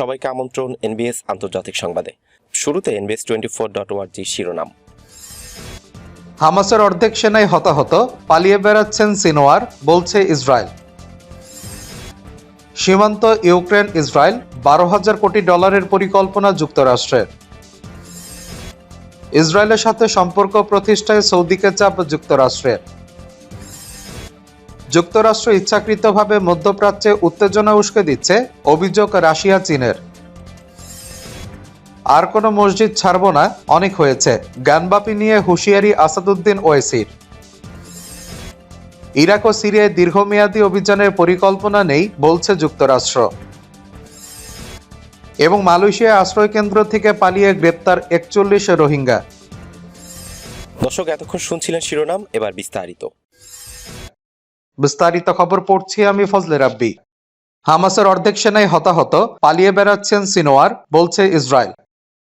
সবাইকে আমন্ত্রণ এনবিএস আন্তর্জাতিক সংবাদে। শুরুতে এনবিএস টোয়েন্টি ফোর ডট ওয়ার্জি শিরোনাম। হামাসের অর্ধেক সেনাই হতাহত, পালিয়ে বেড়াচ্ছেন সিনোয়ার বলছে ইসরায়েল। সীমান্ত ইউক্রেন, ইসরায়েল, বারো হাজার কোটি ডলারের পরিকল্পনা যুক্তরাষ্ট্রের। ইসরায়েলের সাথে সম্পর্ক প্রতিষ্ঠায় সৌদিকে চাপ যুক্তরাষ্ট্রের। যুক্তরাষ্ট্র ইচ্ছাকৃতভাবে মধ্যপ্রাচ্যে উত্তেজনা উস্কে দিচ্ছে অভিযোগ রাশিয়া, চীনের। আর কোনো মসজিদ ছাড়ব না, অনেক হয়েছে, জ্ঞানবাপী নিয়ে হুঁশিয়ারি আসাদুদ্দিন ওয়েসির। ইরাক ও সিরিয়ায় দীর্ঘমেয়াদী অভিযানের পরিকল্পনা নেই, বলছে যুক্তরাষ্ট্র। এবং মালয়েশিয়া আশ্রয় কেন্দ্র থেকে পালিয়ে গ্রেপ্তার একচল্লিশ রোহিঙ্গা। দর্শক, এতক্ষণ শুনছিলেন শিরোনাম, এবার বিস্তারিত। বিস্তারিত খবর পড়ছি আমি ফজলে রাব্বি। হামাসের অর্ধেক সেনাই হতাহত, পালিয়ে বেড়াচ্ছেন সিনোয়ার, বলছে ইসরায়েল।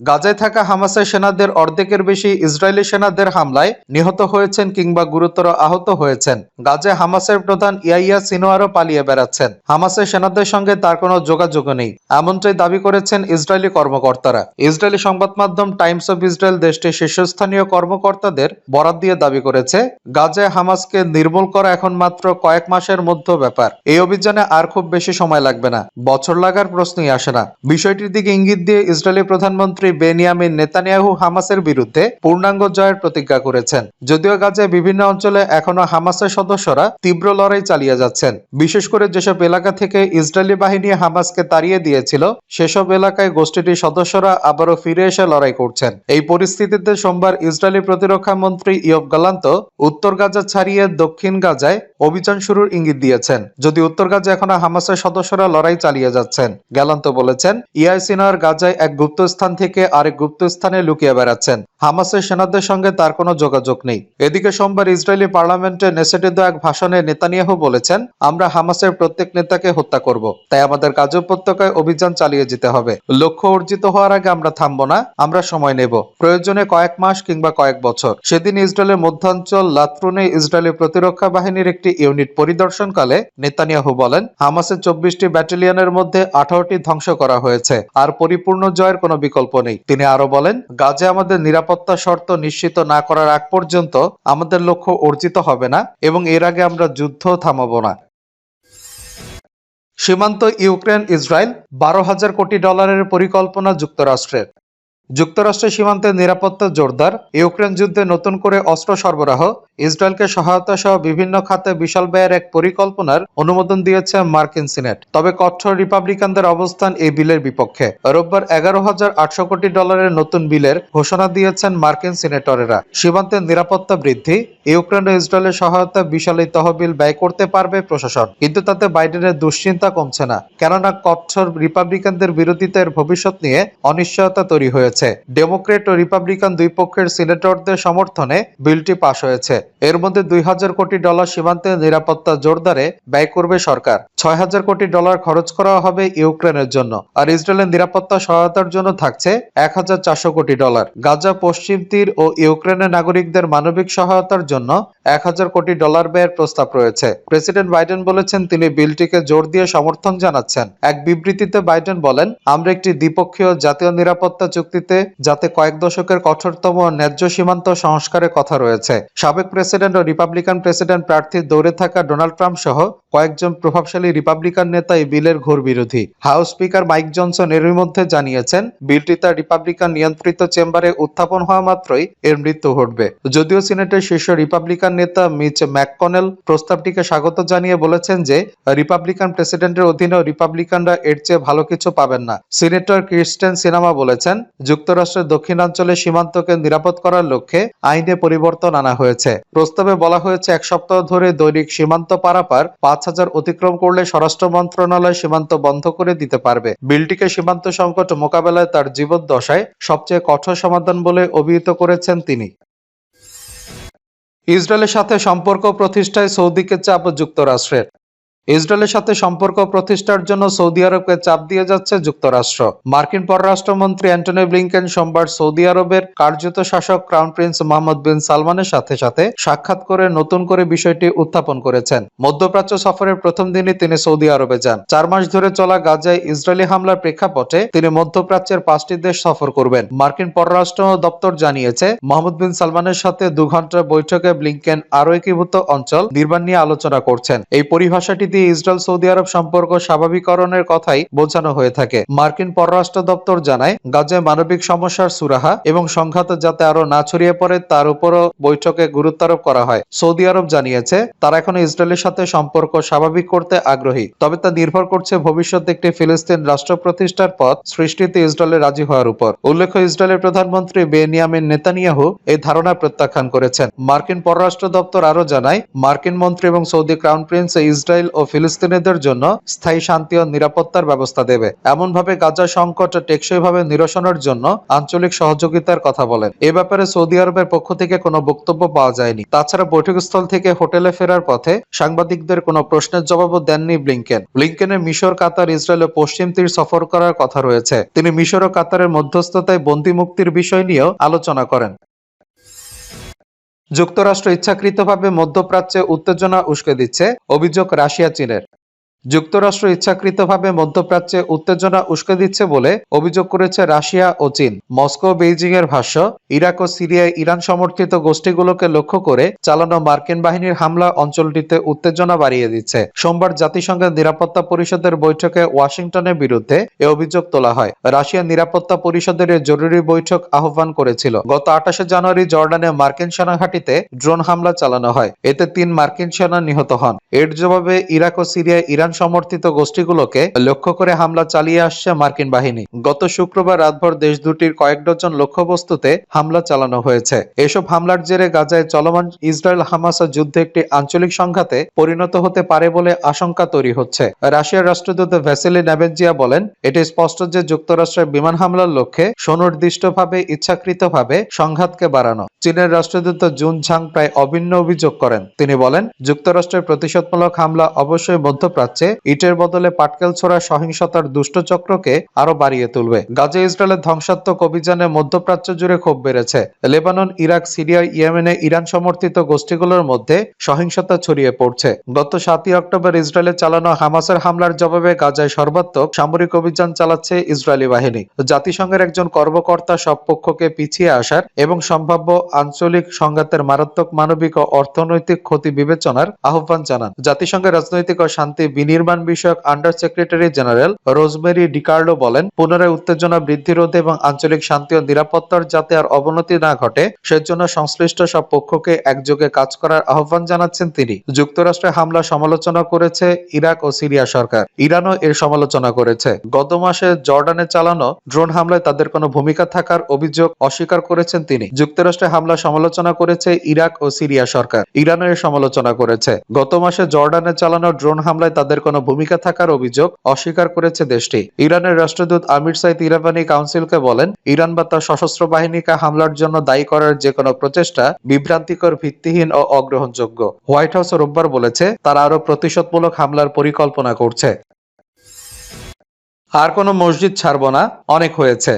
গাজায় থাকা হামাসের সেনাদের অর্ধেকের বেশি ইসরায়েলি সেনাদের হামলায় নিহত হয়েছেন কিংবা গুরুতর আহত হয়েছেন। গাজায় হামাসের প্রধান ইয়াইয়া সিনোয়ারও পালিয়ে বেড়াচ্ছেন। হামাসের সেনাদের সঙ্গে তার কোনো যোগাযোগ নেই। এমনটাই দাবি করেছেন ইসরায়েলি কর্মকর্তারা। ইসরায়েলি সংবাদ মাধ্যম টাইমস অফ ইসরায়েল দেশটির শীর্ষস্থানীয় কর্মকর্তাদের বরাত দিয়ে দাবি করেছে, গাজায় হামাসকে নির্মূল করা এখন মাত্র কয়েক মাসের মধ্যে ব্যাপার। এই অভিযানে আর খুব বেশি সময় লাগবে না। বছর লাগার প্রশ্নই আসে না। বিষয়টির দিকে ইঙ্গিত দিয়ে ইসরায়েলি প্রধানমন্ত্রী বেনিয়ামিন নেতানিয়াহু হামাসের বিরুদ্ধে পূর্ণাঙ্গ জয়ের প্রতিজ্ঞা করেছেন। যদিও গাজায় বিভিন্ন অঞ্চলে এখনও হামাসের সদস্যরা তীব্র লড়াই চালিয়ে যাচ্ছেন। বিশেষ করে যেসব এলাকা থেকে ইসরায়েলি বাহিনী হামাসকে তাড়িয়ে দিয়েছিল, সেসব এলাকায় গোষ্ঠীটির সদস্যরা আবারও ফিরে এসে লড়াই করছেন। এই পরিস্থিতিতে সোমবার ইসরায়েলি প্রতিরক্ষা মন্ত্রী ইয়ব গালান্ত উত্তর গাজা ছাড়িয়ে দক্ষিণ গাজায় অভিযান শুরুর ইঙ্গিত দিয়েছেন। যদি উত্তর গাজা এখনও হামাসের সদস্যরা লড়াই চালিয়ে যাচ্ছেন গ্যালান্ত বলেছেন ইয়াই সিনার গাজায় এক গুপ্ত স্থান থেকে আরেক গুপ্ত স্থানে লুকিয়ে বেড়াচ্ছেন। হামাসের সেনাদের সঙ্গে তার কোনো যোগাযোগ নেই। এদিকে সোমবার ইসরায়েলি পার্লামেন্টে নেসেটে এক ভাষণে নেতানিয়াহু বলেছেন, আমরা হামাসের প্রত্যেক নেতাকে হত্যা করব। তাই আমাদের কাজ উপত্যকায় অভিযান চালিয়ে যেতে হবে। লক্ষ্য অর্জিত হওয়ার আগে আমরা থামবো না, আমরা সময় নেব। প্রয়োজনে কয়েক মাস কিংবা কয়েক বছর। সেদিন ইসরায়েলের মধ্যাঞ্চল লাত্রুনে ইসরায়েলি প্রতিরক্ষা বাহিনীর একটি ইউনিট পরিদর্শনকালে নেতানিয়াহু বলেন, হামাসের চব্বিশটি ব্যাটালিয়নের মধ্যে আঠারোটি ধ্বংস করা হয়েছে। আর পরিপূর্ণ জয়ের কোনো বিকল্প নেই। তিনি আরও বলেন, গাজে আমাদের নিরাপত্তা শর্ত নিশ্চিত না করার আগ পর্যন্ত আমাদের লক্ষ্য অর্জিত হবে না এবং এর আগে আমরা যুদ্ধ থামাব না। সীমান্ত ইউক্রেন ইসরায়েল, বারো হাজার কোটি ডলারের পরিকল্পনা যুক্তরাষ্ট্রের। যুক্তরাষ্ট্রের সীমান্তের নিরাপত্তা জোরদার। ইউক্রেন যুদ্ধে নতুন করে অস্ত্র সরবরাহ। ইসরায়েলকে সহায়তা সহ বিভিন্ন খাতে বিশাল ব্যয়ের এক পরিকল্পনার অনুমোদন দিয়েছে মার্কিন সিনেট। তবে কঠোর রিপাবলিকানদের অবস্থান এই বিলের বিপক্ষে। রোববার এগারো হাজার আটশো কোটি ডলারের নতুন বিলের ঘোষণা দিয়েছেন মার্কিন সিনেটরেরা। সীমান্তের নিরাপত্তা বৃদ্ধি, ইউক্রেন ও ইসরায়েলের সহায়তা বিশাল এই তহবিল ব্যয় করতে পারবে প্রশাসন। কিন্তু তাতে বাইডেনের দুশ্চিন্তা কমছে না, কেননা কঠোর রিপাবলিকানদের বিরোধিতার ভবিষ্যৎ নিয়ে অনিশ্চয়তা তৈরি হয়েছে। ডেমোক্রেট ও রিপাবলিকান দুই পক্ষের সিনেটরদের সমর্থনে বিলটি পাশ হয়েছে। এর মধ্যে দুই হাজার কোটি ডলার সীমান্তে নিরাপত্তা জোরদারে ব্যয় করবে সরকার। ছয় হাজার কোটি ডলার খরচ করা হবে ইউক্রেনের জন্য, আর ইসরায়েলের নিরাপত্তা সহায়তার জন্য থাকছে এক হাজার চারশো কোটি ডলার। গাজা, পশ্চিম তীর ও ইউক্রেনের নাগরিকদের মানবিক সহায়তার জন্য এক হাজার কোটি ডলার ব্যয়ের প্রস্তাব রয়েছে। প্রেসিডেন্ট বাইডেন বলেছেন, তিনি বিলটিকে জোর দিয়ে সমর্থন জানাচ্ছেন। এক বিবৃতিতে বাইডেন বলেন, আমরা একটি দ্বিপক্ষীয় জাতীয় নিরাপত্তা চুক্তিতে যাতে কয়েক দশকের কঠোরতম ন্যায্য সীমান্ত সংস্কারের কথা রয়েছে। সাবেক প্রেসিডেন্ট ও রিপাবলিকান প্রেসিডেন্ট প্রার্থীর দৌড়ে থাকা ডোনাল্ড ট্রাম্প সহ কয়েকজন প্রভাবশালী রিপাবলিকান নেতা এই বিলের ঘোর বিরোধী। হাউস স্পিকার মাইক জনসন এরই মধ্যে জানিয়েছেন বিলটি তার রিপাবলিকান নিয়ন্ত্রিত চেম্বারে উত্থাপন হওয়া মাত্রই এর মৃত্যু ঘটবে। যদিও সিনেটের শীর্ষ রিপাবলিকান নেতা মিচ ম্যাককনেল প্রস্তাবটিকে স্বাগত জানিয়ে বলেছেন যে, রিপাবলিকান প্রেসিডেন্টের অধীনেও রিপাবলিকানরা এর চেয়ে ভালো কিছু পাবেন না। সিনেটর ক্রিস্টেন সিনেমা বলেছেন, যুক্তরাষ্ট্রের দক্ষিণাঞ্চলে সীমান্তকে নিরাপদ করার লক্ষ্যে আইনে পরিবর্তন আনা হয়েছে। প্রস্তাবে বলা হয়েছে, এক সপ্তাহ ধরে দৈনিক সীমান্ত পারাপার পাঁচ হাজার অতিক্রম করলে স্বরাষ্ট্র মন্ত্রণালয় সীমান্ত বন্ধ করে দিতে পারবে। বিলটিকে সীমান্ত সংকট মোকাবেলায় তার জীবন দশায় সবচেয়ে কঠোর সমাধান বলে অভিহিত করেছেন তিনি। ইসরায়েলের সাথে সম্পর্ক প্রতিষ্ঠায় সৌদিকে চাপ যুক্তরাষ্ট্রের। ইসরায়েলের সাথে সম্পর্ক প্রতিষ্ঠার জন্য সৌদি আরবকে চাপ দিয়ে যাচ্ছে যুক্তরাষ্ট্র। মার্কিন পররাষ্ট্রমন্ত্রী অ্যান্টনি ব্লিংকেন সোমবার সৌদি আরবের কার্যত শাসক ক্রাউন প্রিন্স মোহাম্মদ বিন সালমানের সাথে সাথে সাক্ষাৎ করে নতুন করে বিষয়টি উত্থাপন করেছেন। মধ্যপ্রাচ্য সফরের প্রথম দিনই তিনি সৌদি আরবে যান। চার মাস ধরে চলা গাজায় ইসরায়েলি হামলার প্রেক্ষাপটে তিনি মধ্যপ্রাচ্যের পাঁচটি দেশ সফর করবেন। মার্কিন পররাষ্ট্র দপ্তর জানিয়েছে, মোহাম্মদ বিন সালমানের সাথে দু ঘণ্টার বৈঠকে ব্লিংকেন আরও একীভূত অঞ্চল নির্মাণ নিয়ে আলোচনা করছেন। এই পরিভাষাটি দিয়ে ইসরায়েল সৌদি আরব সম্পর্ক স্বাভাবিকরণের কথাই বোঝানো হয়ে থাকে। মার্কিন পররাষ্ট্র দপ্তর জানায়, গাজায় মানবিক সমস্যার সুরাহা এবং সংঘাত যাতে আরও না ছড়িয়ে পড়ে তার উপরও বৈঠকে গুরুত্বারোপ করা হয়। সৌদি আরব জানিয়েছে, তারা এখন ইসরায়েলের সাথে সম্পর্ক স্বাভাবিক করতে আগ্রহী, তবে তা নির্ভর করছে ভবিষ্যতে একটি ফিলিস্তিন রাষ্ট্র প্রতিষ্ঠার পথ সৃষ্টিতে ইসরায়েলের রাজি হওয়ার উপর। উল্লেখ্য, ইসরায়েলের প্রধানমন্ত্রী বেনিয়ামিন নেতানিয়াহু এই ধারণা প্রত্যাখ্যান করেছেন। মার্কিন পররাষ্ট্র দপ্তর আরও জানায়, মার্কিন মন্ত্রী এবং সৌদি ক্রাউন প্রিন্স ইসরায়েল ফিলিস্তিনিদের জন্য স্থায়ী শান্তি ও নিরাপত্তার ব্যবস্থা দেবে। এমনভাবে গাজা সংকট টেকসইভাবে নিরসনের জন্য আঞ্চলিক সহযোগিতার কথা বলেন। এ ব্যাপারে সৌদি আরবের পক্ষ থেকে কোনো বক্তব্য পাওয়া যায়নি। তাছাড়া বৈঠকস্থল থেকে হোটেলে ফেরার পথে সাংবাদিকদের কোনো প্রশ্নের জবাবও দেননি ব্লিংকেন। ব্লিংকেনের মিশর, কাতার, ইসরায়েল ও পশ্চিম তীর সফর করার কথা রয়েছে। তিনি মিশর ও কাতারের মধ্যস্থতায় বন্দি মুক্তির বিষয় নিয়েও আলোচনা করেন। যুক্তরাষ্ট্র ইচ্ছাকৃতভাবে মধ্যপ্রাচ্যে উত্তেজনা উস্কে দিচ্ছে অভিযোগ রাশিয়া চীনের যুক্তরাষ্ট্র ইচ্ছাকৃতভাবে মধ্যপ্রাচ্যে উত্তেজনা উস্কে দিচ্ছে বলে অভিযোগ করেছে রাশিয়া ও চীন। মস্কো বেইজিং এর ভাষ্য, ইরাক ও সিরিয়ায় ইরান সমর্থিত গোষ্ঠীগুলোকে লক্ষ্য করে চালানো মার্কিন বাহিনীর হামলা অঞ্চলটিতে উত্তেজনা বাড়িয়ে দিচ্ছে। সোমবার জাতিসংঘের নিরাপত্তা পরিষদের বৈঠকে ওয়াশিংটনের বিরুদ্ধে এ অভিযোগ তোলা হয়। রাশিয়া নিরাপত্তা পরিষদের জরুরি বৈঠক আহ্বান করেছিল। গত আঠাশে জানুয়ারি জর্ডানে মার্কিন সেনা ঘাঁটিতে ড্রোন হামলা চালানো হয়। এতে তিন মার্কিন সেনা নিহত হন। এর জবাবে ইরাক ও সিরিয়ায় ইরান সমর্থিত গোষ্ঠীগুলোকে লক্ষ্য করে হামলা চালিয়ে আসছে মার্কিন বাহিনী। গত শুক্রবার রাতভর দেশ দুটির কয়েক ডজন লক্ষ্যবস্তুতে হামলা চালানো হয়েছে। এসব হামলার জেরে গাজায় চলমান ইসরায়েল হামাস যুদ্ধে একটি আঞ্চলিক সংঘাতে পরিণত হতে পারে বলে আশঙ্কা তৈরি হচ্ছে। রাশিয়ার রাষ্ট্রদূত ভ্যাসেলি নেবেনজিয়া বলেন, এটি স্পষ্ট যে যুক্তরাষ্ট্রের বিমান হামলার লক্ষ্যে সুনির্দিষ্টভাবে ইচ্ছাকৃতভাবে সংঘাতকে বাড়ানো। চীনের রাষ্ট্রদূত জুন ঝাং প্রায় অভিন্ন অভিযোগ করেন। তিনি বলেন, যুক্তরাষ্ট্রের প্রতিশোধমূলক হামলা অবশ্যই মধ্যপ্রাচ্যে ইটের বদলে পাটকেল ছোড়া সহিংসতার দুষ্টচক্রকে আরও বাড়িয়ে তুলবে। গাজা ইসরায়েলের ধ্বংসাত্মক অভিযানে মধ্যপ্রাচ্য জুড়ে ক্ষোভ বেড়েছে। লেবানন, ইরাক, সিরিয়া, ইয়েমেনে ইরান সমর্থিত গোষ্ঠীগুলোর মধ্যে সহিংসতা ছড়িয়ে পড়ছে। গত সাতই অক্টোবর ইসরায়েলে চালানো হামাসের হামলার জবাবে গাজায় সর্বাত্মক সামরিক অভিযান চালাচ্ছে ইসরায়েলি বাহিনী। জাতিসংঘের একজন কর্মকর্তা সব পক্ষকে পিছিয়ে আসার এবং সম্ভাব্য আঞ্চলিক সংঘাতের মারাত্মক মানবিক ও অর্থনৈতিক ক্ষতি বিবেচনার আহ্বান জানান। জাতিসংঘের রাজনৈতিক ও শান্তি বিনির্মাণ বিষয়ক under secretary general Rosemary DiCarlo বলেন, পুনরায় উত্তেজনা বৃদ্ধি রোধে এবং আঞ্চলিক শান্তি ও নিরাপত্তার যাতে আর অবনতি না ঘটে, সেজন্য সংশ্লিষ্ট সব পক্ষকে একযোগে কাজ করার আহ্বান জানাচ্ছেন তিনি। যুক্তরাষ্ট্রে হামলা সমালোচনা করেছে ইরাক ও সিরিয়া সরকার। ইরানও এর সমালোচনা করেছে। গত মাসে জর্ডানে চালানো ড্রোন হামলায় তাদের কোনো ভূমিকা থাকার অভিযোগ অস্বীকার করেছেন তিনি। যুক্তরাষ্ট্রে হামলা সমালোচনা করেছে ইরাক ও সিরিয়া সরকার। ইরানও এর সমালোচনা করেছে। গত মাসে জর্ডানে চালানো ড্রোন হামলায় তাদের কোনো ভূমিকা থাকার অভিযোগ অস্বীকার করেছে দেশটি। ইরানের রাষ্ট্রদূত আমির সাইদ ইরাবানি কাউন্সিলকে বলেন, ইরান বা তার সশস্ত্র বাহিনীকে হামলার জন্য দায়ী করার যে কোনো প্রচেষ্টা বিভ্রান্তিকর, ভিত্তিহীন ও অগ্রহণযোগ্য। হোয়াইট হাউস রোববার বলেছে, তারা আরও প্রতিশোধমূলক হামলার পরিকল্পনা করছে। আর কোনো মসজিদ ছাড়ব না, অনেক হয়েছে।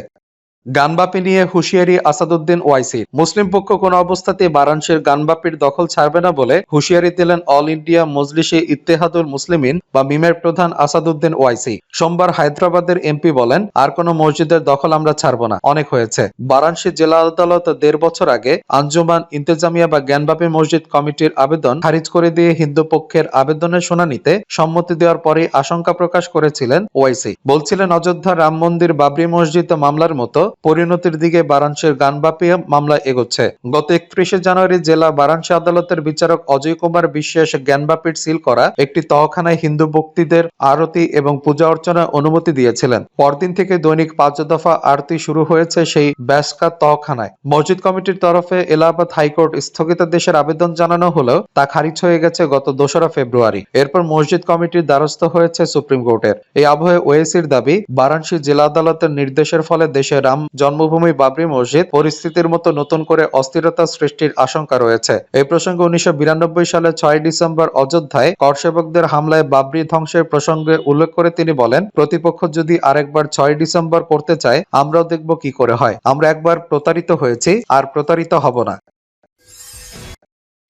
গানবাপি নিয়ে হুঁশিয়ারি আসাদুদ্দিন ওয়াইসি। মুসলিম পক্ষ কোনো অবস্থাতে বারাণসীর গানবাপির দখল ছাড়বে না বলে হুঁশিয়ারি দিলেন অল ইন্ডিয়া মজলিসে ইত্তেহাদুল মুসলিমিন বা মিমের প্রধান আসাদুদ্দিন ওয়াইসি। সোমবার হায়দ্রাবাদের এমপি বলেন, আর কোনো মসজিদের দখল আমরা ছাড়ব না। অনেক হয়েছে। বারাণসী জেলা আদালত দেড় বছর আগে আঞ্জুমান ইন্তেজামিয়া বা জ্ঞানবাপী মসজিদ কমিটির আবেদন খারিজ করে দিয়ে হিন্দু পক্ষের আবেদনের শুনানিতে সম্মতি দেওয়ার পরে আশঙ্কা প্রকাশ করেছিলেন ওয়াইসি। বলছিলেন, অযোধ্যা রাম মন্দির বাবরি মসজিদ মামলার মতো পরিণতির দিকে বারাণসীর গানবাপিয়া মামলা এগোচ্ছে। গত একত্রিশে জানুয়ারি জেলা বারাণসী আদালতের বিচারক অজয় কুমার বিশ্বাস জ্ঞানবাপীর সিল করা একটি তহখানায় হিন্দু ভক্তিদের আরতি এবং পূজা অর্চনার অনুমতি দিয়েছিলেন। পরদিন থেকে দৈনিক পাঁচ দফা আরতি শুরু হয়েছে সেই ব্যাসকা তহখানায়। মসজিদ কমিটির তরফে এলাহাবাদ হাইকোর্ট স্থগিতাদেশের আবেদন জানানো হলেও তা খারিজ হয়ে গেছে গত দোসরা ফেব্রুয়ারি। এরপর মসজিদ কমিটির দ্বারস্থ হয়েছে সুপ্রিম কোর্টের। এই আবহে ওয়েসির দাবি বারাণসী জেলা আদালতের নির্দেশের ফলে দেশে রাম জন্মভূমি বাবরি মসজিদ পরিস্থিতির মতো নতুন করে অস্থিরতা সৃষ্টির আশঙ্কা রয়েছে। এই প্রসঙ্গে উনিশশো বিরানব্বই সালে ছয় ডিসেম্বর অযোধ্যায় করসেবকদের হামলায় বাবরি ধ্বংসের প্রসঙ্গে উল্লেখ করে তিনি বলেন, প্রতিপক্ষ যদি আরেকবার ছয় ডিসেম্বর করতে চায়, আমরাও দেখব কি করে হয়। আমরা একবার প্রতারিত হয়েছি, আর প্রতারিত হব না।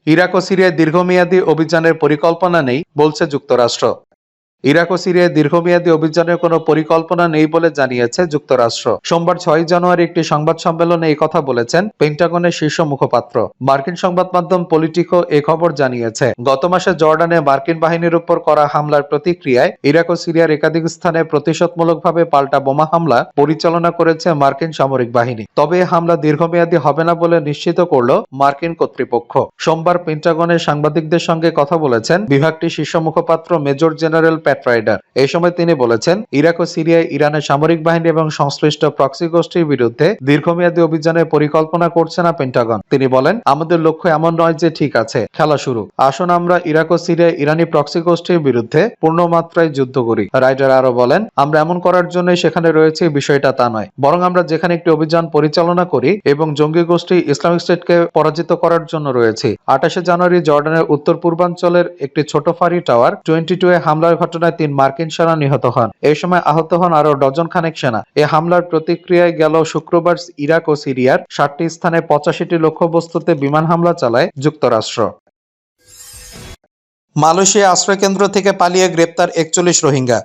ইরাক ও সিরিয়ায় দীর্ঘমেয়াদী অভিযানের পরিকল্পনা নেই, বলছে যুক্তরাষ্ট্র। ইরাক ও সিরিয়ায় দীর্ঘমেয়াদী অভিযানের কোনো পরিকল্পনা নেই বলে জানিয়েছে যুক্তরাষ্ট্র। সোমবার ছয় জানুয়ারি একটি সংবাদ সম্মেলনে এই কথা বলেছেন পেন্টাগনের শীর্ষ মুখপাত্র। মার্কিন সংবাদ মাধ্যম পলিটিকো এ খবর জানিয়েছে, গত মাসে জর্ডানে মার্কিন বাহিনীর উপর করা হামলার প্রতিক্রিয়ায় ইরাক ও সিরিয়ার একাধিক স্থানে প্রতিশোধমূলকভাবে পাল্টা বোমা হামলা পরিচালনা করেছে মার্কিন সামরিক বাহিনী। তবে হামলা দীর্ঘমেয়াদী হবে না বলে নিশ্চিত করল মার্কিন কর্তৃপক্ষ। সোমবার পেন্টাগনের সাংবাদিকদের সঙ্গে কথা বলেছেন বিভাগটির শীর্ষ মুখপাত্র মেজর জেনারেল প্যাট রাইডার। এই সময় তিনি বলেছেন, ইরাক ও সিরিয়ায় ইরানের সামরিক বাহিনী এবং সংশ্লিষ্ট প্রক্সি গোষ্ঠীর বিরুদ্ধে দীর্ঘমেয়াদী অভিযানের পরিকল্পনা করছে না পেন্টাগন। তিনি বলেন, আমাদের লক্ষ্য এমন নয় যে ঠিক আছে, খেলা শুরু। আসুন আমরা ইরাক ও সিরিয়ায় ইরানি প্রক্সি গোষ্ঠীর বিরুদ্ধে পূর্ণ মাত্রায় যুদ্ধ করি। রাইডার আরও বলেন, আমরা এমন করার জন্য সেখানে রয়েছে, বিষয়টা তা নয়। বরং আমরা যেখানে একটি অভিযান পরিচালনা করি এবং জঙ্গি গোষ্ঠী ইসলামিক স্টেটকে পরাজিত করার জন্য রয়েছে। আঠাশে জানুয়ারি জর্ডানের উত্তর পূর্বাঞ্চলের একটি ছোট ফাঁড়ি টাওয়ার, টোয়েন্টি টু এ হামলার ঘটনায় তিন মার্কিন সেনা নিহত হন। এই সময় আহত হন আরও ডজন খানেক সেনা। এ হামলার প্রতিক্রিয়ায় গেল শুক্রবার ইরাক ও সিরিয়ার ষাটটি স্থানে পঁচাশিটি লক্ষ্যবস্তুতে বিমান হামলা চালায় যুক্তরাষ্ট্র। মালয়েশিয়া আশ্রয়কেন্দ্র থেকে পালিয়ে গ্রেপ্তার একচল্লিশ রোহিঙ্গা।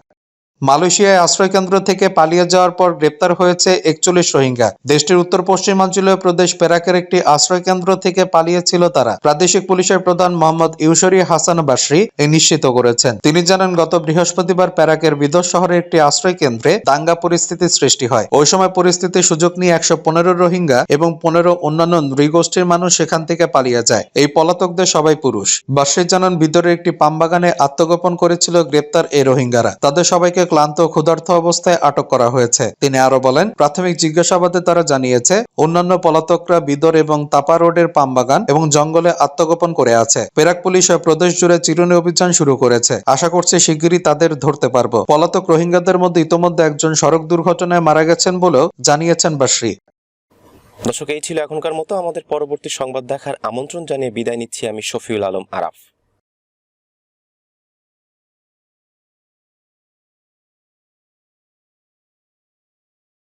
মালয়েশিয়ায় আশ্রয়কেন্দ্র থেকে পালিয়ে যাওয়ার পর গ্রেপ্তার হয়েছে একচল্লিশ রোহিঙ্গা। দেশটির উত্তর পশ্চিমাঞ্চলীয় প্রদেশ পেরাকের একটি আশ্রয়কেন্দ্র থেকে পালিয়েছিল তারা। প্রাদেশিক পুলিশের প্রধান মোহাম্মদ ইউসরি হাসান বাসরি এ নিশ্চিত করেছেন। তিনি জানান, গত বৃহস্পতিবার প্যারাকের বিদর শহরের একটি আশ্রয় কেন্দ্রে দাঙ্গা পরিস্থিতির সৃষ্টি হয়। ওই সময় পরিস্থিতির সুযোগ নিয়ে একশো পনেরো রোহিঙ্গা এবং পনেরো অন্যান্য নৃগোষ্ঠীর মানুষ সেখান থেকে পালিয়ে যায়। এই পলাতকদের সবাই পুরুষ। বাসরি জানান, বিদরের একটি পামবাগানে আত্মগোপন করেছিল গ্রেপ্তার এই রোহিঙ্গারা। তাদের সবাইকে ক্লান্ত ও ক্ষুধার্ত অবস্থায় আটক করা হয়েছে। তিনি আরও বলেন, প্রাথমিক জিজ্ঞাসাবাদে তারা জানিয়েছে, অন্যান্য পলাতকরা বিদর এবং তাপা রোডের পামবাগান এবং জঙ্গলে আত্মগোপন করে আছে। পেরাক পুলিশ প্রদেশ জুড়ে চিরুনি অভিযান শুরু করেছে। আশা করছে শিগগিরই তাদের ধরতে পারব। পলাতক রোহিঙ্গাদের মধ্যে ইতোমধ্যে একজন সড়ক দুর্ঘটনায় মারা গেছেন বলেও জানিয়েছেন বাসরি দর্শক, এই ছিল এখনকার মতো। আমাদের পরবর্তী সংবাদ দেখার আমন্ত্রণ জানিয়ে বিদায় নিচ্ছি আমি শফিউল আলম আরাফ।